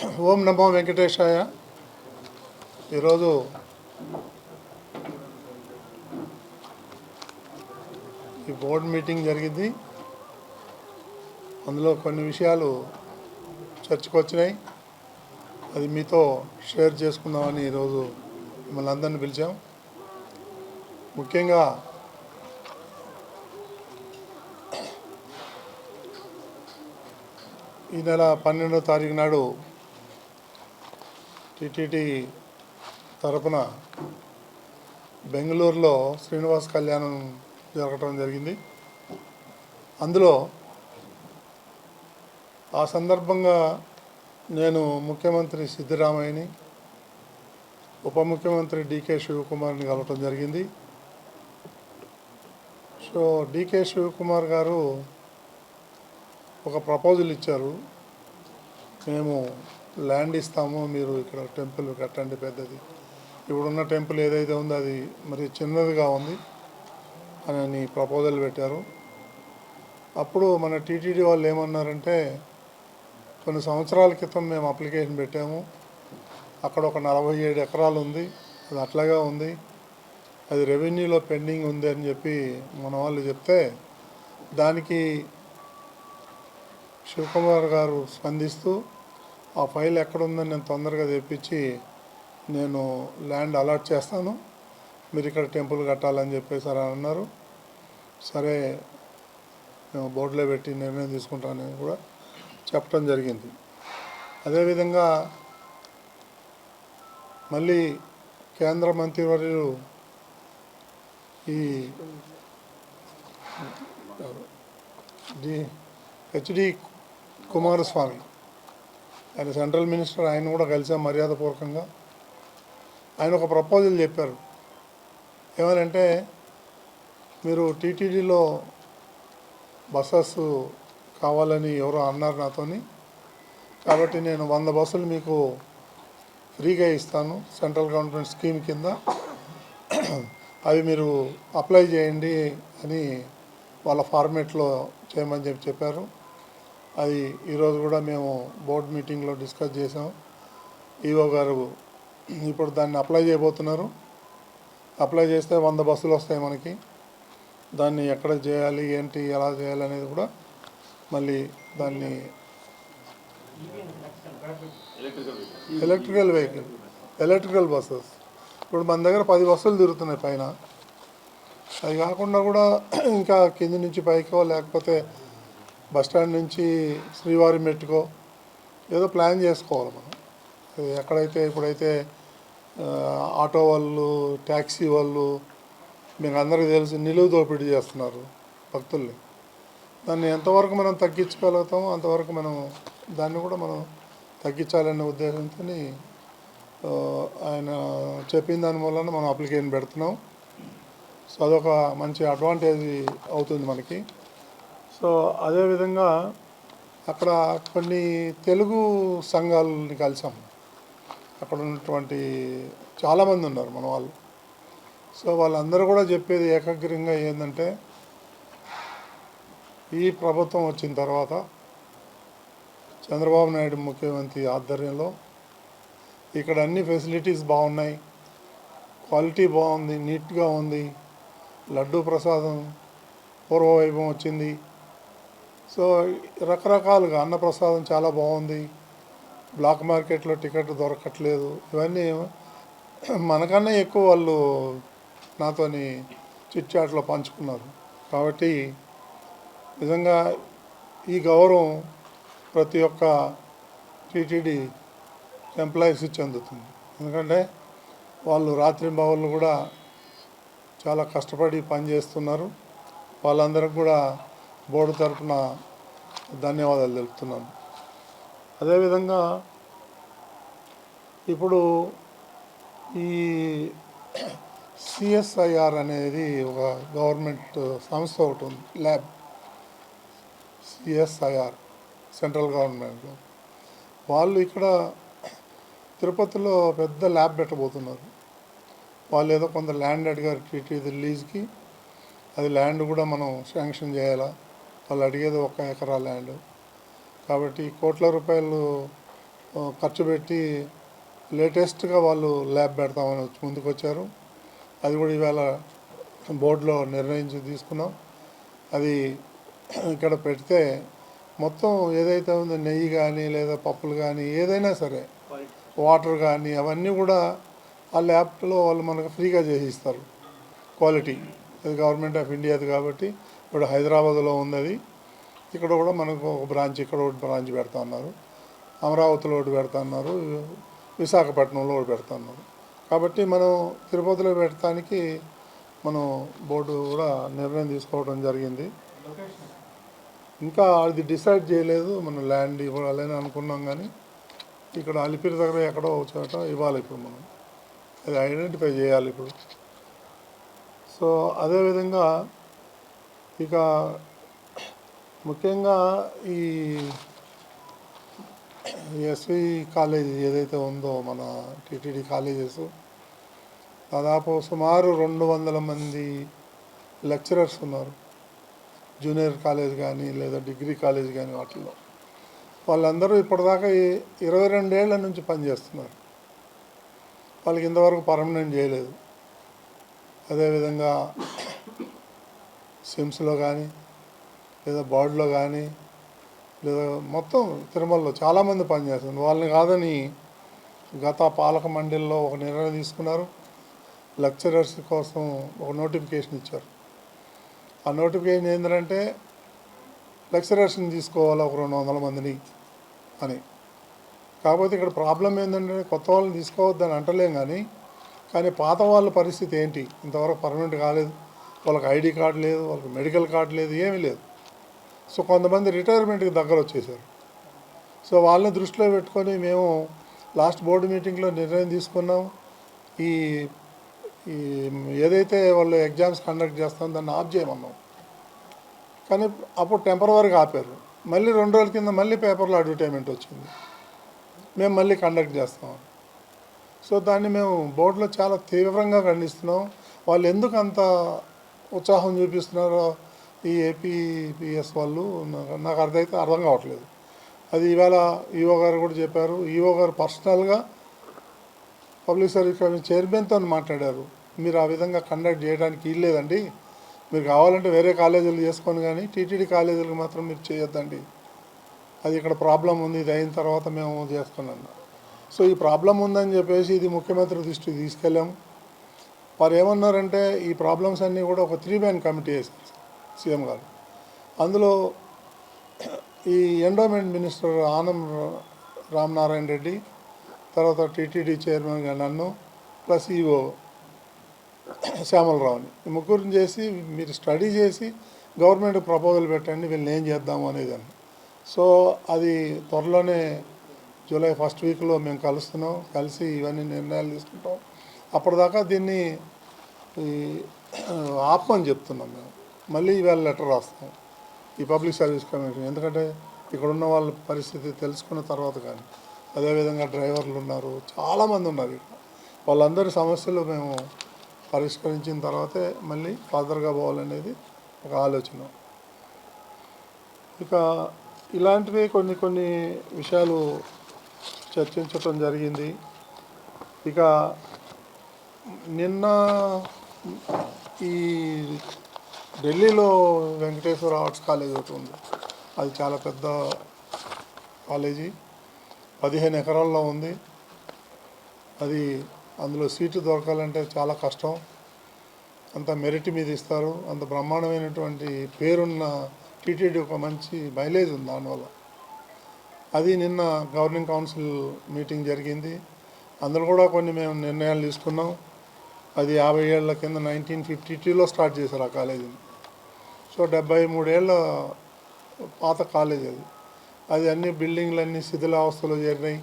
ఓం నమో వెంకటేశాయ. ఈరోజు ఈ board meeting జరిగింది. అందులో కొన్ని విషయాలు చర్చకు వచ్చినాయి. అది మీతో షేర్ చేసుకుందామని ఈరోజు మిమ్మల్ని అందరిని పిలిచాం. ముఖ్యంగా ఈ నెల పన్నెండో తారీఖు నాడు టిటిడి తరపున బెంగళూరులో శ్రీనివాస్ కళ్యాణం జరగటం జరిగింది. అందులో ఆ సందర్భంగా నేను ముఖ్యమంత్రి సిద్ధరామయ్యని ఉప ముఖ్యమంత్రి డికే శివకుమార్ని కలవటం జరిగింది. సో డికే శివకుమార్ గారు ఒక ప్రపోజల్ ఇచ్చారు. మేము ల్యాండ్ ఇస్తాము మీరు ఇక్కడ టెంపుల్ కట్టండి పెద్దది. ఇప్పుడున్న టెంపుల్ ఏదైతే ఉందో అది మరి చిన్నదిగా ఉంది అని ప్రపోజల్ పెట్టారు. అప్పుడు మన టీటీడీ వాళ్ళు ఏమన్నారంటే కొన్ని సంవత్సరాల క్రితం మేము అప్లికేషన్ పెట్టాము. అక్కడ ఒక నలభై ఏడు ఎకరాలు ఉంది అది అట్లాగా ఉంది. అది రెవెన్యూలో పెండింగ్ ఉంది అని చెప్పి మన వాళ్ళు చెప్తే దానికి శివకుమార్ గారు స్పందిస్తూ ఆ ఫైల్ ఎక్కడుందని నేను తొందరగా తెప్పించి నేను ల్యాండ్ అలాట్ చేస్తాను. మీరు ఇక్కడ టెంపుల్ కట్టాలని చెప్పేసి అని అన్నారు. సరే మేము బోర్డులో పెట్టి నిర్ణయం తీసుకుంటానని కూడా. చెప్పడం జరిగింది. అదేవిధంగా మళ్ళీ కేంద్ర మంత్రివర్యులు ఈ డి హెచ్డి కుమారస్వామి ఆయన సెంట్రల్ మినిస్టర్ ఆయన కూడా కలిసాం మర్యాదపూర్వకంగా. ఆయన ఒక ప్రపోజల్ చెప్పారు. ఏమనంటే మీరు టీటీడీలో బస్సెస్ కావాలని ఎవరో అన్నారు నాతోని. కాబట్టి నేను వంద బస్సులు మీకు ఫ్రీగా ఇస్తాను సెంట్రల్ గవర్నమెంట్ స్కీమ్ కింద. అవి మీరు అప్లై చేయండి అని వాళ్ళ ఫార్మేట్లో చేయమని చెప్పి చెప్పారు. అది ఈరోజు కూడా మేము బోర్డు మీటింగ్లో డిస్కస్ చేసాం ఈవో గారు ఇప్పుడు దాన్ని అప్లై చేయబోతున్నారు. అప్లై చేస్తే వంద బస్సులు వస్తాయి మనకి. దాన్ని ఎక్కడ చేయాలి ఏంటి ఎలా చేయాలి అనేది కూడా మళ్ళీ దాన్ని ఎలక్ట్రికల్ వెహికల్ ఎలక్ట్రికల్ బస్సెస్. ఇప్పుడు మన దగ్గర పది బస్సులు తిరుగుతున్నాయి పైన. అది కాకుండా కూడా ఇంకా కింది నుంచి పైకో లేకపోతే బస్ స్టాండ్ నుంచి శ్రీవారి మెట్టుకో ఏదో ప్లాన్ చేసుకోవాలి మనం. ఎక్కడైతే ఇప్పుడైతే ఆటో వాళ్ళు ట్యాక్సీ వాళ్ళు మీకు అందరికీ తెలిసి నిలువు దోపిడీ చేస్తున్నారు భక్తుల్ని. దాన్ని ఎంతవరకు మనం తగ్గించగలుగుతామో అంతవరకు మనం దాన్ని కూడా మనం తగ్గించాలనే ఉద్దేశంతో ఆయన చెప్పిన దాని వలన మనం అప్లికేషన్ పెడుతున్నాం. సో అదొక మంచి అడ్వాంటేజ్ అవుతుంది మనకి. సో అదేవిధంగా అక్కడ కొన్ని తెలుగు సంఘాలని కలిసాం. అక్కడ ఉన్నటువంటి చాలామంది ఉన్నారు మన వాళ్ళు. సో వాళ్ళందరూ కూడా చెప్పేది ఏకాగ్రంగా ఏంటంటే ఈ ప్రభుత్వం వచ్చిన తర్వాత చంద్రబాబు నాయుడు ముఖ్యమంత్రి ఆధ్వర్యంలో ఇక్కడ అన్ని ఫెసిలిటీస్ బాగున్నాయి. క్వాలిటీ బాగుంది నీట్గా ఉంది. లడ్డూ ప్రసాదం పూర్వవైభవం వచ్చింది. సో రకరకాలుగా అన్నప్రసాదం చాలా బాగుంది. బ్లాక్ మార్కెట్లో టికెట్ దొరకట్లేదు. ఇవన్నీ మనకన్నా ఎక్కువ వాళ్ళు నాతోని చిట్చాట్లో పంచుకున్నారు. కాబట్టి నిజంగా ఈ గౌరవం ప్రతి ఒక్క టీటీడీ ఎంప్లాయీస్ చెందుతుంది. ఎందుకంటే వాళ్ళు రాత్రి బావులు కూడా చాలా కష్టపడి పనిచేస్తున్నారు. వాళ్ళందరికి కూడా బోర్డు తరఫున ధన్యవాదాలు తెలుపుతున్నాను. అదేవిధంగా ఇప్పుడు ఈ సిఎస్ఐఆర్ అనేది ఒక గవర్నమెంట్ సంస్థ ఒకటి ఉంది ల్యాబ్. సిఎస్ఐఆర్ సెంట్రల్ గవర్నమెంట్లో వాళ్ళు ఇక్కడ తిరుపతిలో పెద్ద ల్యాబ్ పెట్టబోతున్నారు. వాళ్ళు ఏదో కొంత ల్యాండ్ అడిగారు టీటీ రిలీజ్కి. అది ల్యాండ్ కూడా మనం శాంక్షన్ చేయాలా? వాళ్ళు అడిగేది ఒక ఎకరా ల్యాండ్. కాబట్టి కోట్ల రూపాయలు ఖర్చు పెట్టి లేటెస్ట్గా వాళ్ళు ల్యాబ్ పెడతామని ముందుకు వచ్చారు అది కూడా ఇవాళ బోర్డులో నిర్ణయించి తీసుకున్నాం. అది ఇక్కడ పెడితే మొత్తం ఏదైతే ఉందో నెయ్యి కానీ లేదా పప్పులు కానీ ఏదైనా సరే వాటర్ కానీ అవన్నీ కూడా ఆ ల్యాబ్లో వాళ్ళు మనకు ఫ్రీగా చేసి ఇస్తారు. క్వాలిటీ. అది గవర్నమెంట్ ఆఫ్ ఇండియాది కాబట్టి ఇప్పుడు హైదరాబాద్లో ఉన్నది. ఇక్కడ కూడా మనకు ఒక బ్రాంచ్ ఇక్కడ ఒకటి బ్రాంచ్ పెడతా ఉన్నారు. అమరావతిలో ఒకటి పెడతా ఉన్నారు. విశాఖపట్నంలో ఒకటి పెడతా ఉన్నారు. కాబట్టి మనం తిరుపతిలో పెట్టడానికి మనం బోర్డు కూడా నిర్ణయం తీసుకోవడం జరిగింది. ఇంకా అది డిసైడ్ చేయలేదు. మనం ల్యాండ్ ఇవ్వాలని అనుకున్నాం కానీ ఇక్కడ అలిపిరి దగ్గర ఎక్కడో చోట ఇవ్వాలి ఇప్పుడు మనం. అది ఐడెంటిఫై చేయాలి ఇప్పుడు. సో అదేవిధంగా ఇక ముఖ్యంగా ఈ ఎస్వి కాలేజ్ ఏదైతే ఉందో మన టీటీడీ కాలేజెస్ దాదాపు సుమారు రెండు వందల మంది లెక్చరర్స్ ఉన్నారు. జూనియర్ కాలేజ్ కానీ లేదా డిగ్రీ కాలేజ్ కానీ వాటిల్లో. వాళ్ళందరూ ఇప్పటిదాకా ఇరవై రెండేళ్ళ నుంచి పనిచేస్తున్నారు. వాళ్ళకి ఇంతవరకు పర్మనెంట్ చేయలేదు. అదేవిధంగా సిమ్స్లో కానీ లేదా బాడీలో కానీ లేదా మొత్తం తిరుమలలో చాలామంది పనిచేస్తుంది వాళ్ళని కాదని గత పాలక మండలిలో ఒక నిర్ణయం తీసుకున్నారు. లెక్చరర్స్ కోసం ఒక నోటిఫికేషన్ ఇచ్చారు. ఆ నోటిఫికేషన్ ఏంటంటే లెక్చరర్స్ని తీసుకోవాలి ఒక రెండు వందల మందిని అని. కాకపోతే ఇక్కడ ప్రాబ్లం ఏంటంటే కొత్త వాళ్ళని తీసుకోవద్దని అంటలేం కానీ కానీ పాత వాళ్ళ పరిస్థితి ఏంటి? ఇంతవరకు పర్మనెంట్ కాలేదు. వాళ్ళకి ఐడి కార్డు లేదు వాళ్ళకి మెడికల్ కార్డు లేదు ఏమీ లేదు. సో కొంతమంది రిటైర్మెంట్కి దగ్గర వచ్చేసారు. సో వాళ్ళని దృష్టిలో పెట్టుకొని మేము లాస్ట్ బోర్డు మీటింగ్లో నిర్ణయం తీసుకున్నాం. ఈ ఈ ఏదైతే వాళ్ళు ఎగ్జామ్స్ కండక్ట్ చేస్తాం దాన్ని ఆఫ్ చేయమన్నాం. కానీ అప్పుడు టెంపరవరీగా ఆపారు. మళ్ళీ రెండు రోజుల కింద మళ్ళీ పేపర్లో అడ్వర్టైజ్మెంట్ వచ్చింది. మేము మళ్ళీ కండక్ట్ చేస్తాం. సో దాన్ని మేము బోర్డులో చాలా తీవ్రంగా ఖండిస్తున్నాం. వాళ్ళు ఎందుకు అంత ఉత్సాహం చూపిస్తున్నారో ఈ ఏపీపీఎస్ వాళ్ళు నాకు- అర్థమైతే అర్థం కావట్లేదు. అది ఇవాళ ఈఓ గారు కూడా చెప్పారు. ఈఓ గారు పర్సనల్గా పబ్లిక్ సర్వీస్ కమిషన్ చైర్మన్తో మాట్లాడారు. మీరు ఆ విధంగా కండక్ట్ చేయడానికి ఇల్లేదండి మీరు కావాలంటే వేరే కాలేజీలు చేసుకొని కానీ టీటీడీ కాలేజీలకు మాత్రం మీరు చేయొద్దండి. అది ఇక్కడ ప్రాబ్లం ఉంది. ఇది అయిన తర్వాత మేము చేస్తున్నాం. సో ఈ ప్రాబ్లం ఉందని చెప్పేసి ఇది ముఖ్యమంత్రి దృష్టికి తీసుకెళ్ళాము వారు ఏమన్నారంటే ఈ ప్రాబ్లమ్స్ అన్నీ కూడా ఒక త్రీ మ్యాన్ కమిటీ వేసింది సీఎం గారు. అందులో ఈ ఎండోమెంట్ మినిస్టర్ ఆనం రామనారాయణ రెడ్డి తర్వాత టీటీడీ చైర్మన్గా నన్ను ప్లస్ ఈఓ శ్యామలరావుని. ఈ ముగ్గురిని చేసి మీరు స్టడీ చేసి గవర్నమెంట్ ప్రపోజల్ పెట్టండి వీళ్ళని ఏం చేద్దాము అనేది అని సో అది త్వరలోనే జూలై ఫస్ట్ వీక్లో మేము కలుస్తున్నాం కలిసి ఇవన్నీ నిర్ణయాలు తీసుకుంటాం. అప్పటిదాకా దీన్ని ఈ ఆపమని చెప్తున్నాం మేము. మళ్ళీ ఈవేళ లెటర్ రాస్తాం. ఈ పబ్లిక్ సర్వీస్ కమిషన్. ఎందుకంటే ఇక్కడ ఉన్న వాళ్ళ పరిస్థితి తెలుసుకున్న తర్వాత కానీ అదేవిధంగా డ్రైవర్లు ఉన్నారు. చాలామంది ఉన్నారు ఇక్కడ. వాళ్ళందరి సమస్యలు మేము పరిష్కరించిన తర్వాతే మళ్ళీ ఫాదర్గా పోవాలనేది ఒక ఆలోచన. ఇక ఇలాంటివి కొన్ని కొన్ని విషయాలు చర్చించటం జరిగింది. ఇక నిన్న ఈ ఢిల్లీలో వెంకటేశ్వర ఆర్ట్స్ కాలేజ్ ఒకటి ఉంది. అది చాలా పెద్ద కాలేజీ. పదిహేను ఎకరాల్లో ఉంది. అది అందులో సీటు దొరకాలంటే చాలా కష్టం. అంత మెరిట్ మీద ఇస్తారు. అంత బ్రహ్మాండమైనటువంటి పేరున్న టీటీడీ ఒక మంచి మైలేజ్ ఉంది దానివల్ల. అది నిన్న గవర్నింగ్ కౌన్సిల్ మీటింగ్ జరిగింది. అందులో కూడా కొన్ని మేము నిర్ణయాలు తీసుకున్నాం. అది యాభై ఏళ్ళ కింద నైన్టీన్ ఫిఫ్టీ టూలో స్టార్ట్ చేశారు ఆ కాలేజీని. సో డెబ్బై మూడేళ్ళ పాత కాలేజ్ అది. అది అన్ని బిల్డింగ్లు అన్నీ శిథిలావస్థలో చేరినాయి.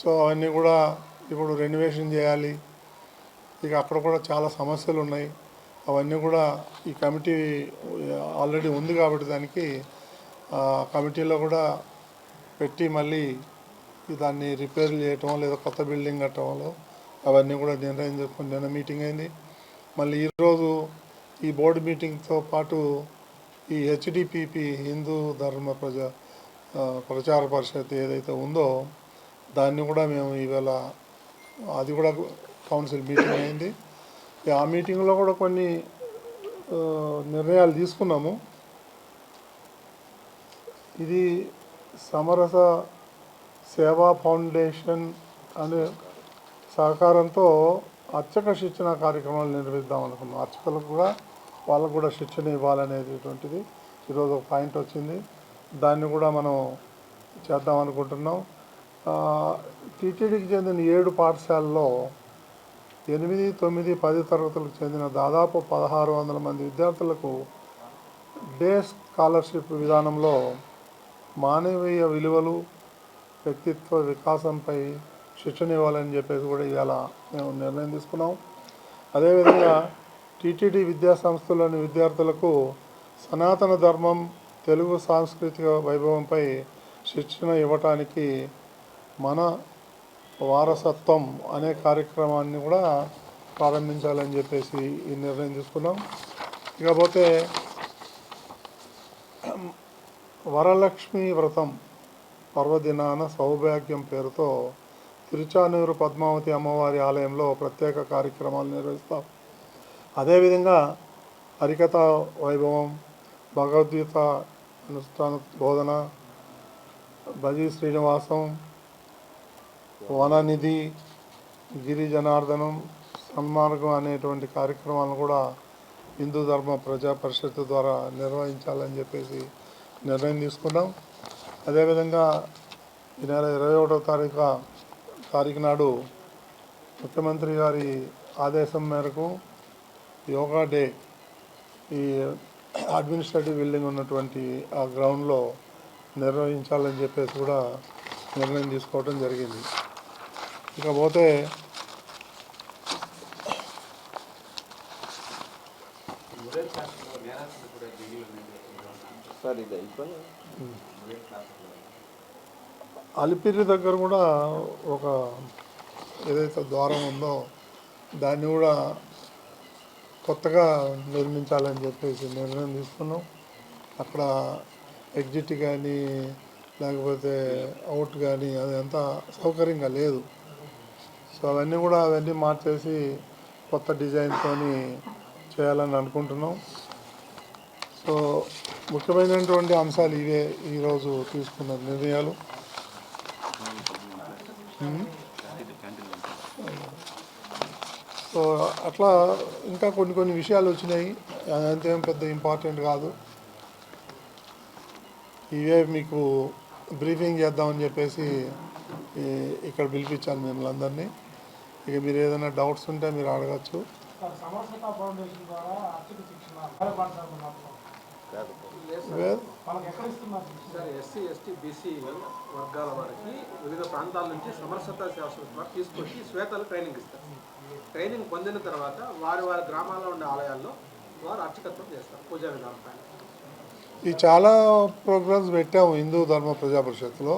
సో అవన్నీ కూడా ఇప్పుడు రెనోవేషన్ చేయాలి. ఇక అక్కడ కూడా చాలా సమస్యలు ఉన్నాయి. అవన్నీ కూడా ఈ కమిటీ ఆల్రెడీ ఉంది కాబట్టి దానికి ఆ కమిటీలో కూడా పెట్టి మళ్ళీ దాన్ని రిపేర్ చేయటం లేదా కొత్త బిల్డింగ్ కట్టడంలో అవన్నీ కూడా నిర్ణయం చేసుకుని నిన్న మీటింగ్ అయింది. మళ్ళీ ఈరోజు ఈ బోర్డు మీటింగ్తో పాటు ఈ హెచ్డిపిపి హిందూ ధర్మ ప్రజా ప్రచార పరిషత్ ఏదైతే ఉందో దాన్ని కూడా మేము ఈవేళ అది కూడా కౌన్సిల్ మీటింగ్ అయింది. ఆ మీటింగ్లో కూడా కొన్ని నిర్ణయాలు తీసుకున్నాము. ఇది సమరస సేవా ఫౌండేషన్ అనే సహకారంతో అర్చక శిక్షణ కార్యక్రమాలు నిర్వహిద్దాం అనుకున్నాం. అర్చకులకు కూడా వాళ్ళకు కూడా శిక్షణ ఇవ్వాలనేటువంటిది ఈరోజు ఒక పాయింట్ వచ్చింది. దాన్ని కూడా మనం చేద్దాం అనుకుంటున్నాం. టీటీడీకి చెందిన ఏడు పాఠశాలల్లో ఎనిమిది తొమ్మిది పది తరగతులకు చెందిన దాదాపు పదహారు వందల మంది విద్యార్థులకు డే స్కాలర్షిప్ విధానంలో మానవీయ విలువలు వ్యక్తిత్వ వికాసంపై శిక్షణ ఇవ్వాలని చెప్పేసి కూడా ఇవాళ మేము నిర్ణయం తీసుకున్నాం. అదేవిధంగా టీటీడీ విద్యా సంస్థలోని విద్యార్థులకు సనాతన ధర్మం తెలుగు సాంస్కృతిక వైభవంపై శిక్షణ ఇవ్వటానికి మన వారసత్వం అనే కార్యక్రమాన్ని కూడా ప్రారంభించాలని చెప్పేసి ఈ నిర్ణయం తీసుకున్నాం. ఇకపోతే వరలక్ష్మి వ్రతం పర్వదినాన సౌభాగ్యం పేరుతో తిరుచానూరు పద్మావతి అమ్మవారి ఆలయంలో ప్రత్యేక కార్యక్రమాలు నిర్వహిస్తాం. అదేవిధంగా హరికథ వైభవం భగవద్గీత అనుష్ఠాన బోధన భజీ శ్రీనివాసం వననిధి గిరి జనార్దనం సన్మార్గం అనేటువంటి కార్యక్రమాలను కూడా హిందూ ధర్మ ప్రజా పరిషత్ ద్వారా నిర్వహించాలని చెప్పేసి నిర్ణయం తీసుకున్నాం. అదేవిధంగా ఈ నెల ఇరవై ఒకటో తారీఖు తారీఖు నాడు ముఖ్యమంత్రి గారి ఆదేశం మేరకు యోగా డే ఈ అడ్మినిస్ట్రేటివ్ బిల్డింగ్ ఉన్నటువంటి ఆ గ్రౌండ్లో నిర్వహించాలని చెప్పేసి కూడా నిర్ణయం తీసుకోవడం జరిగింది. ఇకపోతే సార్ ఇది అయిపోయింది అలిపిరి దగ్గర కూడా ఒక ఏదైతే ద్వారం ఉందో దాన్ని కూడా కొత్తగా నిర్మించాలని చెప్పేసి నిర్ణయం తీసుకున్నాం. అక్కడ ఎగ్జిట్ కానీ లేకపోతే అవుట్ కానీ అది సౌకర్యంగా లేదు. సో అవన్నీ కూడా అవన్నీ మార్చేసి కొత్త డిజైన్తో చేయాలని అనుకుంటున్నాం. సో ముఖ్యమైనటువంటి అంశాలు ఇవే ఈరోజు తీసుకున్న నిర్ణయాలు. సో అట్లా ఇంకా కొన్ని కొన్ని విషయాలు వచ్చినాయి. అదంతేం పెద్ద ఇంపార్టెంట్ కాదు. ఇవే మీకు బ్రీఫింగ్ చేద్దామని చెప్పేసి ఇక్కడ పిలిపించాను మిమ్మల్ని అందరినీ. ఇక మీరు ఏదైనా డౌట్స్ ఉంటే మీరు అడగచ్చు. ఎస్సీ ఎస్టీ బీసీ వర్గాల వారికి వివిధ ప్రాంతాల నుంచి సమరసత శాస్త్రం తీసుకొచ్చి శ్వేతలు ట్రైనింగ్ ఇస్తారు. ట్రైనింగ్ పొందిన తర్వాత వారి వారి గ్రామాల్లో ఉండే ఆలయాల్లో వారు అర్చకత్వం చేస్తారు పూజా విధానం పైన. ఈ చాలా ప్రోగ్రామ్స్ పెట్టాము హిందూ ధర్మ ప్రజా పరిషత్తులో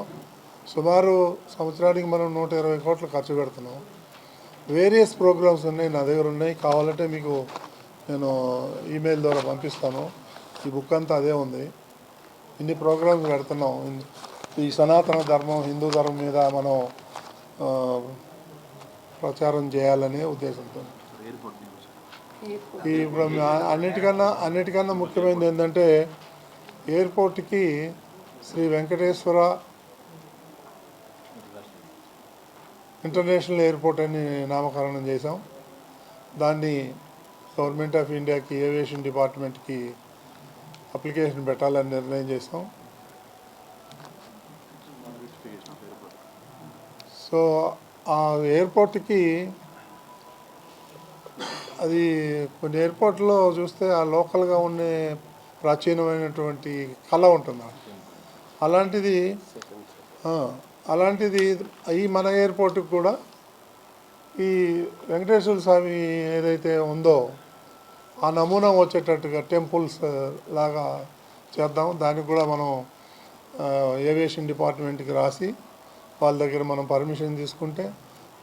సుమారు సంవత్సరానికి మనం నూట ఇరవై కోట్లు ఖర్చు పెడుతున్నాం. వేరియస్ ప్రోగ్రామ్స్ ఉన్నాయి నా దగ్గర ఉన్నాయి. కావాలంటే మీకు నేను ఈమెయిల్ ద్వారా పంపిస్తాను. ఈ బుక్ అంతా అదే ఉంది. ఇన్ని ప్రోగ్రామ్స్ పెడుతున్నాం. ఈ సనాతన ధర్మం హిందూ ధర్మం మీద మనం ప్రచారం చేయాలనే ఉద్దేశంతో. ఈ అన్నిటికన్నా అన్నిటికన్నా ముఖ్యమైనది ఏంటంటే ఎయిర్పోర్ట్కి శ్రీ వెంకటేశ్వర ఇంటర్నేషనల్ ఎయిర్పోర్ట్ అని నామకరణం చేశాం. దాన్ని గవర్నమెంట్ ఆఫ్ ఇండియాకి ఏవియేషన్ డిపార్ట్మెంట్కి అప్లికేషన్ పెట్టాలని నిర్ణయం చేసాం సో ఆ ఎయిర్పోర్ట్కి అది కొన్ని ఎయిర్పోర్ట్లో చూస్తే ఆ లోకల్గా ఉండే ప్రాచీనమైనటువంటి కళ ఉంటుంది. అలాంటిది అలాంటిది ఈ మన ఎయిర్పోర్ట్కి కూడా ఈ వెంకటేశ్వర స్వామి ఏదైతే ఉందో ఆ నమూనా వచ్చేటట్టుగా టెంపుల్స్ లాగా చేద్దాం. దానికి కూడా మనం ఏవియేషన్ డిపార్ట్మెంట్కి రాసి వాళ్ళ దగ్గర మనం పర్మిషన్ తీసుకుంటే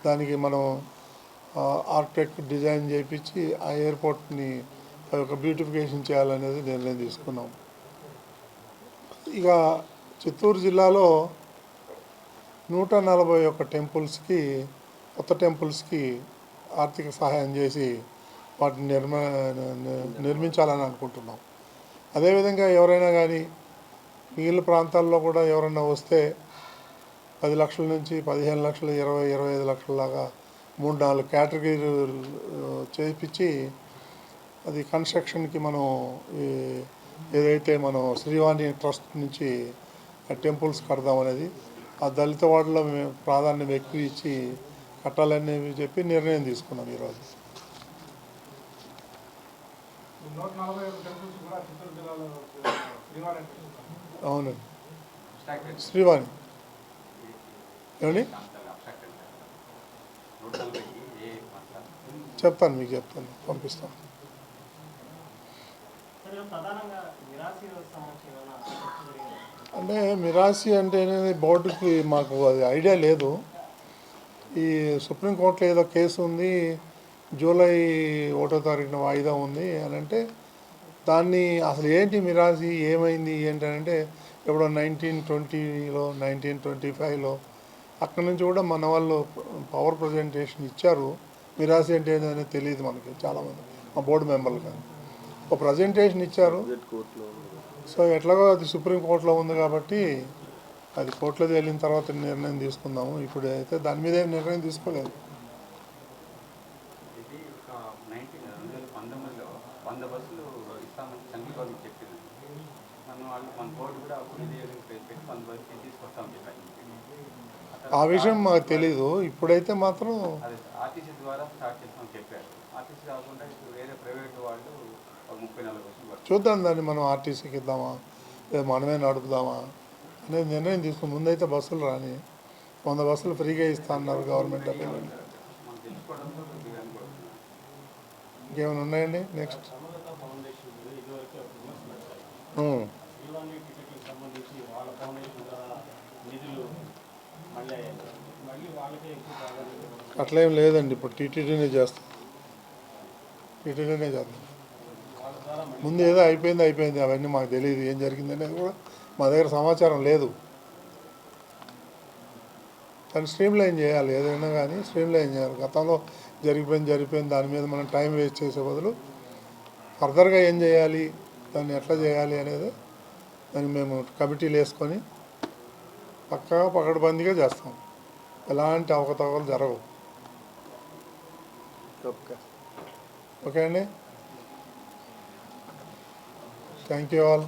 దానికి మనం ఆర్కిటెక్ట్ డిజైన్ చేయించి ఆ ఎయిర్పోర్ట్ని ఒక బ్యూటిఫికేషన్ చేయాలనేది నిర్ణయం తీసుకున్నాం. ఇక చిత్తూరు జిల్లాలో నూట నలభై ఒక్క టెంపుల్స్కి కొత్త టెంపుల్స్కి ఆర్థిక సహాయం చేసి వాటిని నిర్మ నిర్మించాలని అనుకుంటున్నాం. అదేవిధంగా ఎవరైనా కానీ మిగిలిన ప్రాంతాల్లో కూడా ఎవరైనా వస్తే పది లక్షల నుంచి పదిహేను లక్షలు ఇరవై ఇరవై ఐదు లక్షల దాకా మూడు నాలుగు కేటగిరీలు చేయించి అది కన్స్ట్రక్షన్కి మనం ఈ ఏదైతే మనం శ్రీవాణి ట్రస్ట్ నుంచి టెంపుల్స్ కడదాం అనేది ఆ దళిత వార్డులో మేము ప్రాధాన్యం ఎక్కువ ఇచ్చి కట్టాలని చెప్పి నిర్ణయం తీసుకున్నాం ఈరోజు ఈ నూట నలభై ఐదు టెంపుల్స్ కూడా చిత్తూరు జిల్లాలో శ్రీవారి అవునండి శ్రీవాణి ఏమండి చెప్తాను మీకు చెప్తాను పంపిస్తాను? అంటే మిరాసి అంటే అనేది బోర్డుకి మాకు అది ఐడియా లేదు. ఈ సుప్రీంకోర్టులో ఏదో కేసు ఉంది. జూలై ఒకటో తారీఖున వాయిదా ఉంది అని అంటే దాన్ని అసలు ఏంటి మిరాజీ ఏమైంది ఏంటి అని అంటే ఎప్పుడో నైన్టీన్ ట్వంటీలో నైన్టీన్ ట్వంటీ ఫైవ్లో అక్కడి నుంచి కూడా మన వాళ్ళు పవర్ ప్రజెంటేషన్ ఇచ్చారు. మిరాజీ అంటే ఏంటనేది తెలియదు మనకి చాలామంది మా బోర్డు మెంబర్లు కానీ ఒక ప్రజెంటేషన్ ఇచ్చారు. సో ఎట్లాగో అది సుప్రీంకోర్టులో ఉంది కాబట్టి అది కోర్టులో తేలిన తర్వాత నిర్ణయం తీసుకుందాము. ఇప్పుడు అయితే దాని మీద ఏం నిర్ణయం తీసుకోలేదు ఇది ఒక నైన్టీన్ రెండు వేల పంతొమ్మిదిలో వంద బస్సులు ఇస్తామని సెంట్రల్ గవర్నమెంట్ చెప్పింది మనం వాళ్ళు మన బోర్డు కూడా అప్పుడు ఇది పెట్టి వంద బస్సులు తీసుకొస్తామని చెప్పారు ఆ విషయం మాకు తెలీదు. ఇప్పుడైతే మాత్రం అది ఆర్టీసీ ద్వారా స్టార్ట్ చేస్తామని చెప్పారు. ఆర్టీసీ కాకుండా ఇప్పుడు వేరే ప్రైవేట్ వాళ్ళు ఒక ముప్పై నలభై బస్సులు పడుతుంది చూద్దాం దాన్ని మనం ఆర్టీసీకి ఇద్దామా? లేదా మనమే నడుపుదామా? అనేది నిర్ణయం తీసుకుని ముందైతే బస్సులు రాని వంద బస్సులు ఫ్రీగా ఇస్తా అన్నారు గవర్నమెంట్ ఇంకేమైనా ఉన్నాయండి? నెక్స్ట్ సమరత ఫౌండేషన్ మీద ఇదివరకు విమర్శలు వచ్చాయి శ్రీవాణి టికెట్లకు సంబంధించి వాళ్ళ ఫౌండేషన్ ద్వారా నిధులు మళ్ళీ మళ్ళీ వాళ్ళకే ఎక్కువ ప్రాధాన్యత అట్లేం లేదండి ఇప్పుడు టీటీడీనే చేస్తాం. టీటీడీనే చేస్తాం. ముందు ఏదో అయిపోయింది అయిపోయింది అవన్నీ మాకు తెలియదు ఏం జరిగింది అనేది కూడా మా దగ్గర సమాచారం లేదు. దాన్ని స్ట్రీమ్ లైన్ చేయాలి ఏదైనా కానీ స్ట్రీమ్ లైన్ చేయాలి. గతంలో జరిగిపోయింది జరిగిపోయింది దాని మీద మనం టైం వేస్ట్ చేసే బదులు ఫర్దర్గా ఏం చేయాలి దాన్ని ఎట్లా చేయాలి అనేది దాన్ని మేము కమిటీలు వేసుకొని పక్కగా పకడ్బందీగా చేస్తాం. ఎలాంటి అవకతవకలు జరగవు. ఓకే అండి. Thank you all.